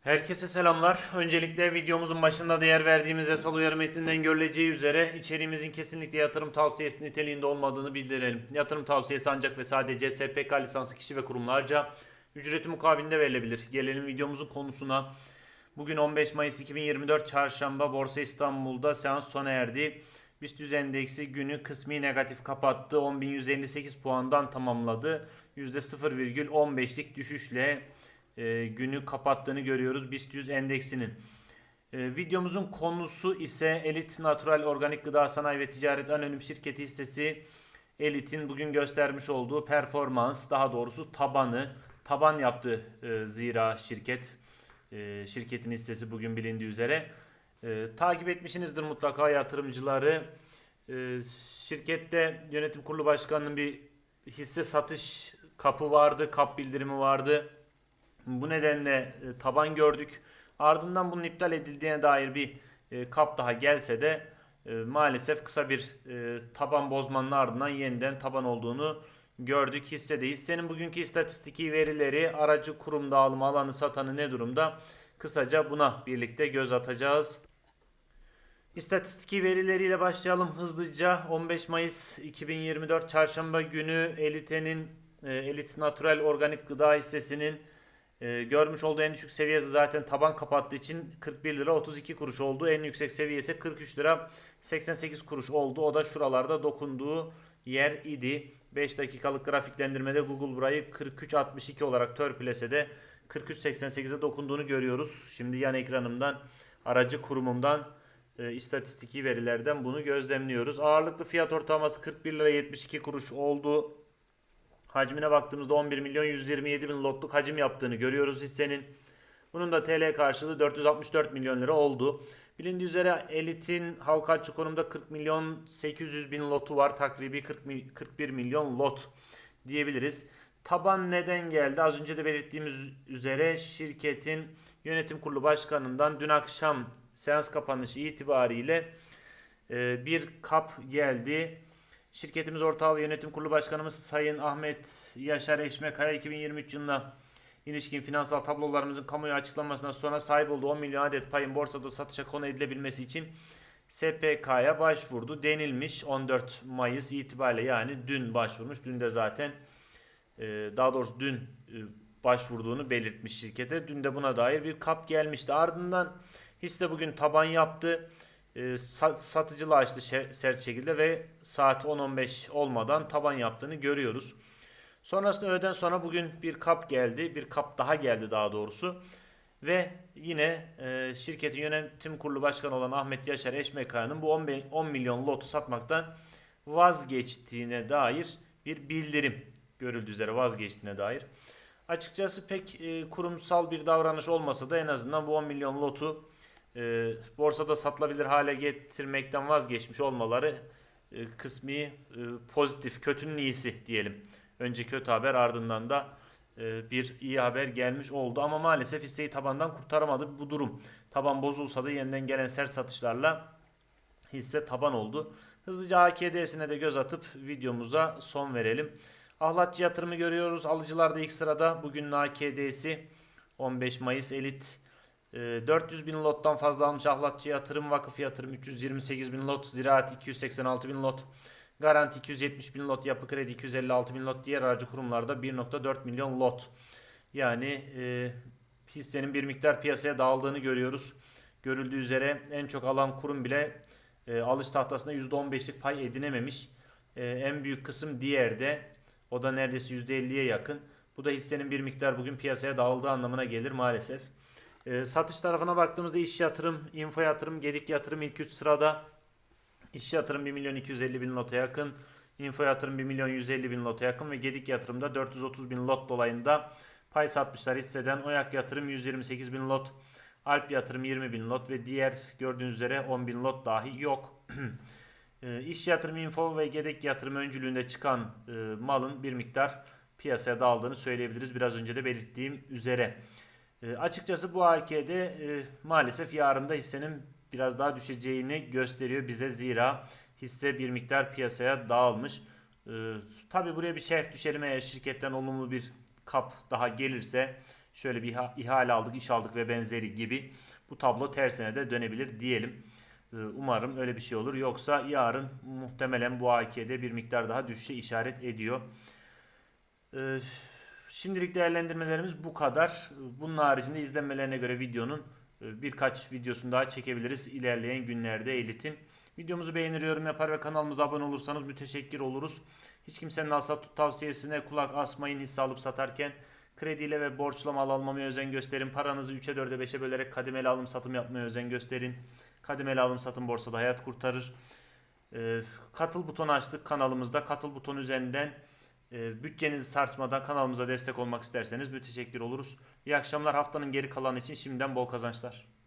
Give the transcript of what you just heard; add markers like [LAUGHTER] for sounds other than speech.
Herkese selamlar. Öncelikle videomuzun başında değer verdiğimiz yasal uyarı metninden görüleceği üzere içeriğimizin kesinlikle yatırım tavsiyesi niteliğinde olmadığını bildirelim. Yatırım tavsiyesi ancak ve sadece SPK lisanslı kişi ve kurumlarca ücreti mukabilinde verilebilir. Gelelim videomuzun konusuna. Bugün 15 Mayıs 2024 Çarşamba Borsa İstanbul'da seans sona erdi. BIST 100 endeksi günü kısmi negatif kapattı. 10.158 puandan tamamladı. %0,15'lik düşüşle e, günü kapattığını görüyoruz BIST 100 endeksinin. E, videomuzun konusu ise Elit Natural Organik Gıda Sanayi ve Ticaret Anonim Şirketi hissesi Elit'in bugün göstermiş olduğu performans daha doğrusu tabanı taban yaptı e, zira şirket e, şirketin hissesi bugün bilindiği üzere. E, takip etmişsinizdir mutlaka yatırımcıları. E, şirkette yönetim kurulu başkanının bir hisse satış kapı vardı, kap bildirimi vardı. Bu nedenle e, taban gördük. Ardından bunun iptal edildiğine dair bir e, kap daha gelse de e, maalesef kısa bir taban bozmanın ardından yeniden taban olduğunu gördük hissede. Hissenin bugünkü istatistiki verileri aracı kurum dağılım alanı satanı ne durumda? Kısaca buna birlikte göz atacağız. İstatistiki verileriyle başlayalım hızlıca. 15 Mayıs 2024 Çarşamba günü Elite'nin e, Elit Natural Organik Gıda hissesinin e, görmüş olduğu en düşük seviye zaten taban kapattığı için 41 lira 32 kuruş oldu. En yüksek seviyesi 43 lira 88 kuruş oldu. O da şuralarda dokunduğu yer idi. 5 dakikalık grafiklendirmede Google burayı 43.62 olarak törpülese de 43.88'e dokunduğunu görüyoruz. Şimdi yan ekranımdan aracı kurumumdan e, istatistiki verilerden bunu gözlemliyoruz. Ağırlıklı fiyat ortalaması 41 lira 72 kuruş oldu. Hacmine baktığımızda 11 milyon 127 bin lotluk hacim yaptığını görüyoruz hissenin. Bunun da TL karşılığı 464 milyon lira oldu. Bilindiği üzere elitin halka açık konumda 40 milyon 800 bin lotu var. Takribi 40 mi- 41 milyon lot diyebiliriz. Taban neden geldi? Az önce de belirttiğimiz üzere şirketin yönetim kurulu başkanından dün akşam seans kapanışı itibariyle e, bir kap geldi. Şirketimiz ortağı ve yönetim kurulu başkanımız Sayın Ahmet Yaşar Eşmekaya 2023 yılına ilişkin finansal tablolarımızın kamuoyu açıklanmasından sonra sahip olduğu 10 milyon adet payın borsada satışa konu edilebilmesi için SPK'ya başvurdu denilmiş 14 Mayıs itibariyle yani dün başvurmuş. Dün de zaten e, daha doğrusu dün e, başvurduğunu belirtmiş şirkete. Dün de buna dair bir kap gelmişti. Ardından hisse bugün taban yaptı. E, sa- satıcılığa açtı sert şekilde ve saat 10-15 olmadan taban yaptığını görüyoruz. Sonrasında öğleden sonra bugün bir kap geldi. Bir kap daha geldi daha doğrusu. Ve yine e, şirketin yönetim kurulu başkanı olan Ahmet Yaşar Eşmekaya'nın bu 10, be- 10 milyon lotu satmaktan vazgeçtiğine dair bir bildirim görüldüğü üzere vazgeçtiğine dair. Açıkçası pek e, kurumsal bir davranış olmasa da en azından bu 10 milyon lotu e, borsada satılabilir hale getirmekten vazgeçmiş olmaları e, kısmi e, pozitif, kötünün iyisi diyelim. Önce kötü haber ardından da e, bir iyi haber gelmiş oldu ama maalesef hisseyi tabandan kurtaramadı bu durum. Taban bozulsa da yeniden gelen sert satışlarla hisse taban oldu. Hızlıca AKD'sine de göz atıp videomuza son verelim. Ahlatçı yatırımı görüyoruz. Alıcılarda ilk sırada bugünün AKD'si 15 Mayıs elit 400 bin lottan fazla almış ahlatçı yatırım, vakıf yatırım 328 bin lot, ziraat 286 bin lot, garanti 270 bin lot, yapı kredi 256 bin lot, diğer aracı kurumlarda 1.4 milyon lot. Yani e, hissenin bir miktar piyasaya dağıldığını görüyoruz. Görüldüğü üzere en çok alan kurum bile e, alış tahtasında %15'lik pay edinememiş. E, en büyük kısım diğerde. O da neredeyse %50'ye yakın. Bu da hissenin bir miktar bugün piyasaya dağıldığı anlamına gelir maalesef. E, satış tarafına baktığımızda iş yatırım, info yatırım, gedik yatırım ilk 3 sırada. İş yatırım 1 milyon 250 bin lota yakın. Info yatırım 1 milyon 150 bin lota yakın ve gedik yatırımda 430 bin lot dolayında pay satmışlar hisseden Oyak yatırım 128 bin lot. Alp yatırım 20 bin lot ve diğer gördüğünüz üzere 10 bin lot dahi yok. [CLEARS THROAT] E, İş yatırım info ve gedek yatırım öncülüğünde çıkan e, malın bir miktar piyasaya dağıldığını söyleyebiliriz. Biraz önce de belirttiğim üzere. E, açıkçası bu AK'de e, maalesef yarında hissenin biraz daha düşeceğini gösteriyor bize. Zira hisse bir miktar piyasaya dağılmış. E, Tabi buraya bir şerh düşelim eğer şirketten olumlu bir kap daha gelirse şöyle bir iha- ihale aldık, iş aldık ve benzeri gibi bu tablo tersine de dönebilir diyelim. Ee, Umarım öyle bir şey olur. Yoksa yarın muhtemelen bu AK'de bir miktar daha düşüşe işaret ediyor. Ee, Şimdilik değerlendirmelerimiz bu kadar. Bunun haricinde izlenmelerine göre videonun e, birkaç videosunu daha çekebiliriz ilerleyen günlerde Elit'in. Videomuzu beğenir, yorum yapar ve kanalımıza abone olursanız müteşekkir oluruz. Hiç kimsenin al sat tut tavsiyesine kulak asmayın hisse alıp satarken. Krediyle ve borçla mal almamaya özen gösterin. Paranızı 3'e 4'e 5'e bölerek kademeli alım satım yapmaya özen gösterin. Kademeli alım satım borsada hayat kurtarır. Ee, katıl butonu açtık kanalımızda. Katıl butonu üzerinden e, bütçenizi sarsmadan kanalımıza destek olmak isterseniz müteşekkir oluruz. İyi akşamlar. Haftanın geri kalanı için şimdiden bol kazançlar.